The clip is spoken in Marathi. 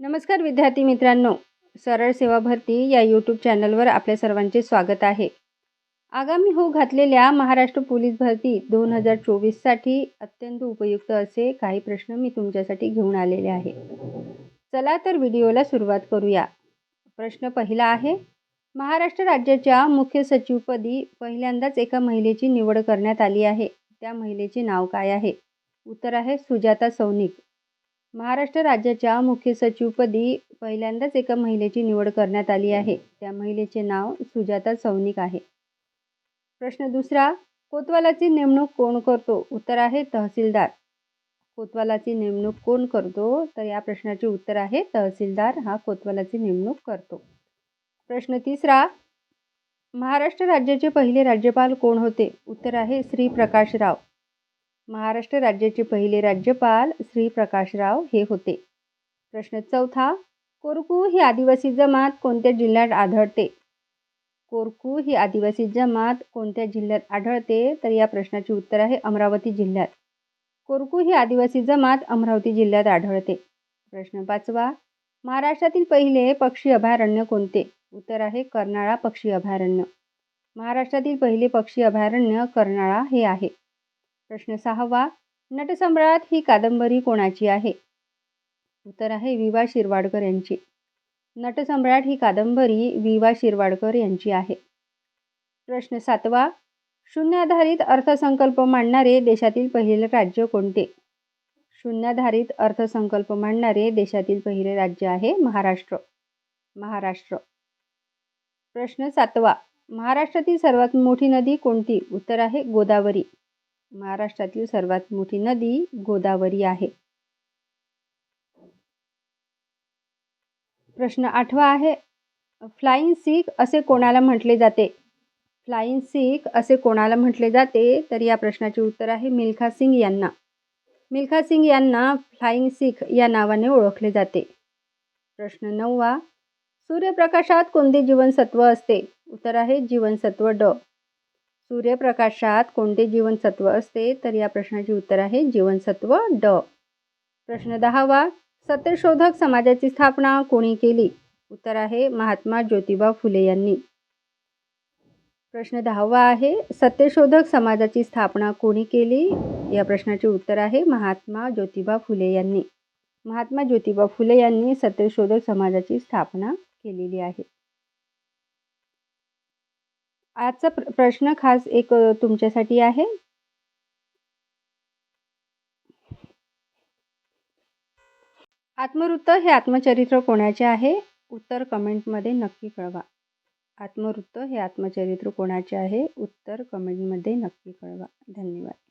नमस्कार विद्यार्थी मित्रांनो. सरळ सेवा भरती या यूट्यूब चॅनलवर आपल्या सर्वांचे स्वागत आहे. आगामी हो घातलेल्या महाराष्ट्र पोलीस भरती दोन हजार चोवीससाठी अत्यंत उपयुक्त असे काही प्रश्न मी तुमच्यासाठी घेऊन आलेले आहे. चला तर व्हिडिओला सुरुवात करूया. प्रश्न पहिला आहे महाराष्ट्र राज्याच्या मुख्य सचिवपदी पहिल्यांदाच एका महिलेची निवड करण्यात आली आहे. त्या महिलेचे नाव काय आहे? उत्तर आहे सुजाता सौनिक. महाराष्ट्र राज्याच्या मुख्य सचिवपदी पहिल्यांदाच एका महिलेची निवड करण्यात आली आहे. त्या महिलेचे नाव सुजाता सौनिक आहे. प्रश्न दुसरा कोतवालाची नेमणूक कोण करतो? उत्तर आहे तहसीलदार. कोतवालाची नेमणूक कोण करतो? तर या प्रश्नाचे उत्तर आहे तहसीलदार. हा कोतवालाची नेमणूक करतो. प्रश्न तिसरा महाराष्ट्र राज्याचे पहिले राज्यपाल कोण होते? उत्तर आहे श्री प्रकाशराव महाराष्ट्र राज्याचे पहिले राज्यपाल श्री प्रकाशराव हे होते. प्रश्न चौथा कोरकू ही आदिवासी जमात कोणत्या जिल्ह्यात आढळते? कोरकू ही आदिवासी जमात कोणत्या जिल्ह्यात आढळते? तर या प्रश्नाचे उत्तर आहे अमरावती जिल्ह्यात. कोरकू ही आदिवासी जमात अमरावती जिल्ह्यात आढळते. प्रश्न पाचवा महाराष्ट्रातील पहिले पक्षी अभयारण्य कोणते? उत्तर आहे कर्नाळा पक्षी अभयारण्य. महाराष्ट्रातील पहिले पक्षी अभयारण्य कर्नाळा हे आहे. प्रश्न सहावा नटसम्राट ही कादंबरी कोणाची आहे? उत्तर आहे विवा शिरवाडकर यांची. नटसम्राट ही कादंबरी विवा शिरवाडकर यांची आहे. प्रश्न सातवा शून्याधारित अर्थसंकल्प मांडणारे देशातील पहिले राज्य कोणते? शून्याधारित अर्थसंकल्प मांडणारे देशातील पहिले राज्य आहे महाराष्ट्र. महाराष्ट्र. प्रश्न सातवा महाराष्ट्रातील सर्वात मोठी नदी कोणती? उत्तर आहे गोदावरी. महाराष्ट्रातील सर्वात मोठी नदी गोदावरी आहे. प्रश्न आठवा आहे फ्लाईंग सिख असे कोणाला म्हटले जाते? फ्लाईंग सिख असे कोणाला म्हटले जाते? तर या प्रश्नाचे उत्तर आहे मिल्खा सिंग यांना. मिल्खा सिंग यांना फ्लाईंग सिख या नावाने ओळखले जाते. प्रश्न नववा सूर्यप्रकाशात कोणते जीवनसत्व असते? उत्तर आहे जीवनसत्व ड. सूर्यप्रकाशात कोणते जीवनसत्व असते? तर या प्रश्नाचे उत्तर आहे जीवनसत्व ड. प्रश्न दहावा सत्यशोधक समाजाची स्थापना कोणी केली? उत्तर आहे महात्मा ज्योतिबा फुले यांनी. प्रश्न दहावा आहे सत्यशोधक समाजाची स्थापना कोणी केली? या प्रश्नाचे उत्तर आहे महात्मा ज्योतिबा फुले यांनी. महात्मा ज्योतिबा फुले यांनी सत्यशोधक समाजाची स्थापना केलेली आहे. आजचा प्र प्रश्न खास एक तुमच्यासाठी आहे. आत्मवृत्त हे आत्मचरित्र कोणाचे आहे? उत्तर कमेंटमध्ये नक्की कळवा. आत्मवृत्त हे आत्मचरित्र कोणाचे आहे? उत्तर कमेंटमध्ये नक्की कळवा. धन्यवाद.